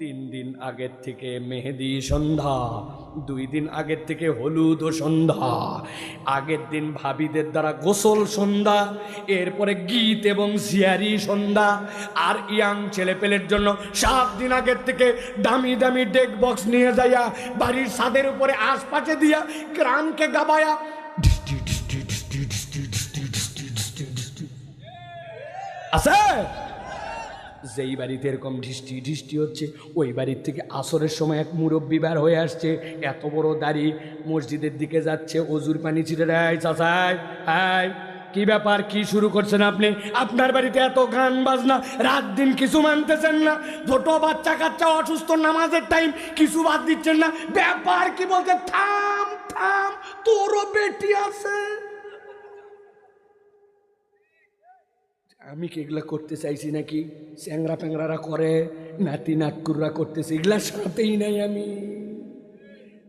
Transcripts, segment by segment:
তিন দিন আগের থেকে মেহেদি সন্ধ্যা, দুই দিন আগের থেকে হলুদ ও সন্ধ্যা। আগের দিন ভাবিদের দ্বারা গোসল সন্ধ্যা, এরপরে গীত এবং জিয়ারি সন্ধ্যা। আর ইয়াং ছেলেপেলের জন্য সাত দিন আগের থেকে দামি দামি ডেক বক্স নিয়ে যাইয়া বাড়ির ছাদের উপরে আশপাশে দিয়া গ্রামকে গাবায়া আছে? যেই বাড়িতে এরকম ঢিষ্টি ঢিষ্টি হচ্ছে, ওই বাড়ির থেকে আসরের সময় এক মুরব্বী বার হয়ে আসছে। এত বড় দাড়ি মসজিদের দিকে যাচ্ছে, অজুর পানি ছিটে দেয় চাচাই হাই কি ব্যাপার, কি শুরু করছেন আপনি? আপনার বাড়িতে এত গান বাজনা, রাত দিন কিছু মানতেছেন না, ছোট বাচ্চা কাচ্চা অসুস্থ নামাজের টাইম কিছু বাদ দিচ্ছেন না। ব্যাপার কি বলতে, থাম থাম, তোরও বেটি আছে। আমি কি এগুলা করতে চাইছি নাকি? চ্যাংরা প্যাংরারা করে, নাতি নাটকুররা করতেছে, এগুলা সাথেই নাই আমি।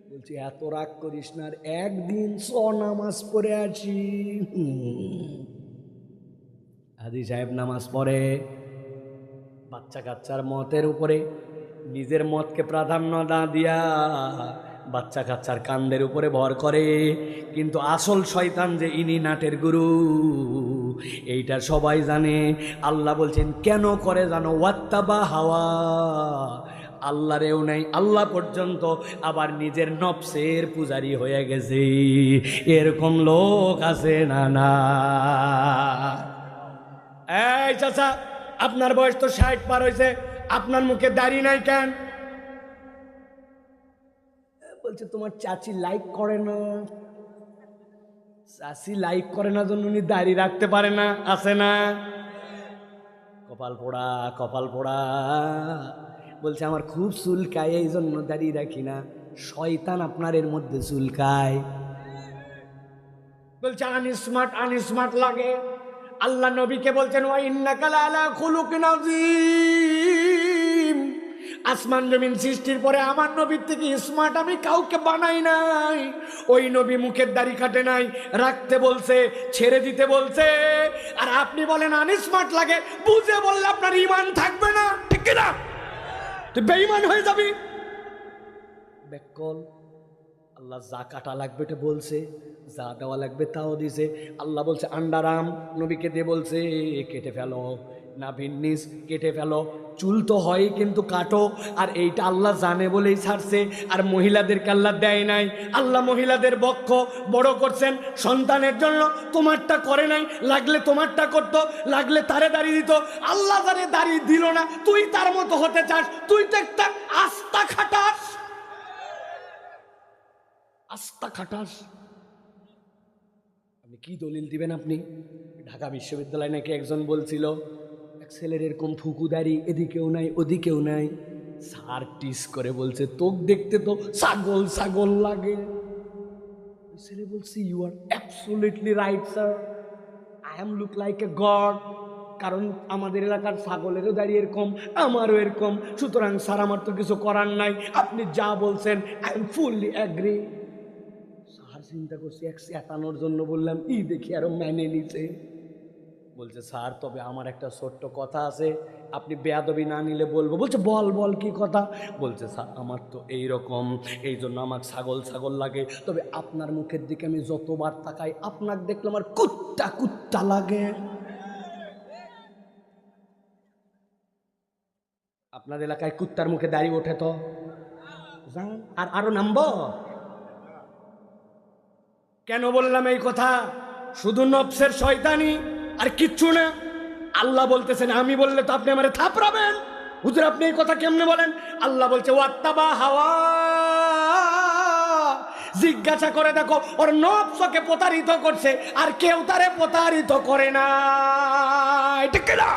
বলছি, এত রাগ করিস না আর একদিন স নামাজ পড়ে আছি হাজি সাহেব নামাজ পড়ে, বাচ্চা কাচ্চার মতের উপরে, নিজের মতকে প্রাধান্য না দিয়া বাচ্চা কাচ্চার কান্দের উপরে ভর করে। কিন্তু আসল শয়তান যে ইনি নাটের গুরু। এইটা সবাই জানে। আল্লাহ বলছেন, কেন করে জানো? ওয়াত্তাবা হাওয়া। আল্লাহরেও নেই, আল্লাহ পর্যন্ত আবার নিজের নফসের পূজারি হয়ে গেছে। এরকম লোক আছে না না? এই চাচা, আপনার বয়স তো ষাট পার হয়েছে। আপনার মুখে দাড়ি নাই কেন? বলছে, তোমার চাচি লাইক করে না। চাচি লাইক করে না জন্য উনি দাড়ি রাখতে পারে না, আছে না? কপাল পোড়া কপাল পোড়া। বলছে, আমার খুব চুলকায়, এই জন্য দাড়ি রাখি না। শয়তান আপনার এর মধ্যে চুলকায়। বলছে আনস্মার্ট আনস্মার্ট লাগে। আল্লাহ নবীকে বলছেন, ওয়া ইন্নাকা লাআলা খুলুকিন আযীম। আসমান জমিন সৃষ্টির পরে আমার নবীর থেকে স্মার্ট আমি কাউকে বানাই নাই। ওই নবী মুখের দাড়ি কাটে নাই, রাখতে বলছে, ছেড়ে দিতে বলছে। আর আপনি বলেন আনস্মার্ট লাগে। বুঝে বললে আপনার ইমান থাকবে না। ঠিক না তুই বেঈমান হয়ে যাবি। বেকল। আল্লাহ যা কাটা লাগবে এটা বলছে, যা দেওয়া লাগবে তাও দিছে। আল্লাহ বলছে, আন্ডারাম, নবীকে দিয়ে বলছে, কেটে ফেলো না ভিন্নিস কেটে ফেলো। চুল তো হয় কিন্তু কাটো, আর এইটা আল্লাহ জানে বলেই ছাড়ছে, আর মহিলাদেরকে আল্লাহ দেয় নাই। আল্লাহ মহিলাদের বক্ষ বড় করছেন, সন্তানের জন্য তোমারটা করে নাই, লাগলে তোমারটা করতো, লাগলে তারে দাঁড়িয়ে দিত। আল্লাহ তারে দাঁড়িয়ে দিল না, তুই তার মতো হতে চাস, তুই তো একটা আস্থা খাটাস আস্থা খাটাস। আপনি কি দলিল দিবেন আপনি? ঢাকা বিশ্ববিদ্যালয় নাকি একজন বলছিল, এক ছেলের এরকম ফুকুদারি এদিকেও নাই, ওদিকেও নাই। স্যার টিস করে বলছে, তোক দেখতে তো ছাগল ছাগল লাগে। ছেলে বলছে you are absolutely right sir I am look like a god কারণ আমাদের এলাকার ছাগলেরও দাঁড়িয়ে এরকম, আমারও এরকম। সুতরাং স্যার আমার তো কিছু করার নাই। আপনি যা বলছেন আই এম ফুললি অ্যাগ্রি চিন্তা করছি, এক এতানোর জন্য বললাম, ই দেখি আরও মেনে নিছে। বলছে, স্যার, তবে আমার একটা ছোট্ট কথা আছে, আপনি বেয়াদবি না নিলে বলব। বলছে, বল বল, কি কথা? বলছে, স্যার, আমার তো এই রকম এই জন্য আমার ছাগল ছাগল লাগে, তবে আপনার মুখের দিকে আমি যতবার তাকাই আপনার দেখলে আমার কুত্তা কুত্তা লাগে। আপনার এলাকায় কুত্তার মুখে দাঁড়িয়ে ওঠে তো? আর আরও নামবো? কেন বললাম এই কথা? শুধু নফসের শয়তানি আর কিচ্ছু না, আল্লাহ বলতেছেন, আমি বললে তো আপনি আমারে থাপড়াবেন। হুজুর, আপনি এই কথা কেমনে বলেন? আল্লাহ বলছে, ওয়াত্তাবা হাওয়া। জিজ্ঞাসা করে দেখো, ওর নফসকে প্রতারিত করছে, আর কেউ তারে প্রতারিত করে না এটা না